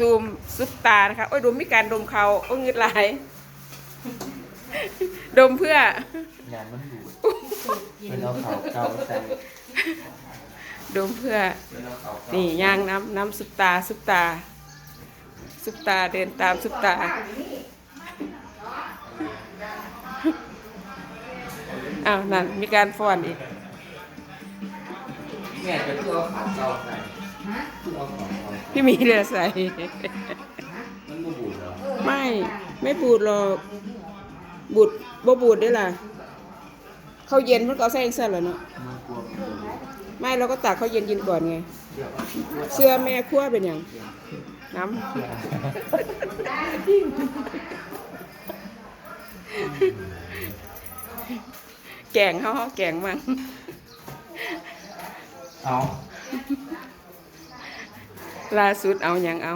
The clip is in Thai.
ซูมซุปตานะคะ โอ้ยดมมีการดมเขาโอ้ยเงืดไหลาย ดมเพื่อ งานมันอยู่เป็นเอาเขาเก่าใส่ดมเพื่อ เป็นเอาเขาเก่านี่ย่างน้ำน้ำซุปตาซุปตา ซุปตาเดินตามซุปตา อ้าวนั่นมีการฟ้อนอีก แม่จะเพื่อเอาเขาเก่าใส่เพี่มีเรือใส่ มันบ่บูดเหรอไม่ ไม่บูดหรอก บูดบ่บูดได้ล่ะ เข้าเย็นมันก็เอาใส่เองซะแล้วเนาะ มันกลัวมันจะบูดไม่เราก็ตักเข้าเย็นกินก่อนไง เดี๋ยวเอาขี้อ้วเสื้อแม่ครัวเป็นอย่างน้ำ แกงเขาเขาแกงมั่งเอา ล่าสุดเอาอย่างเอา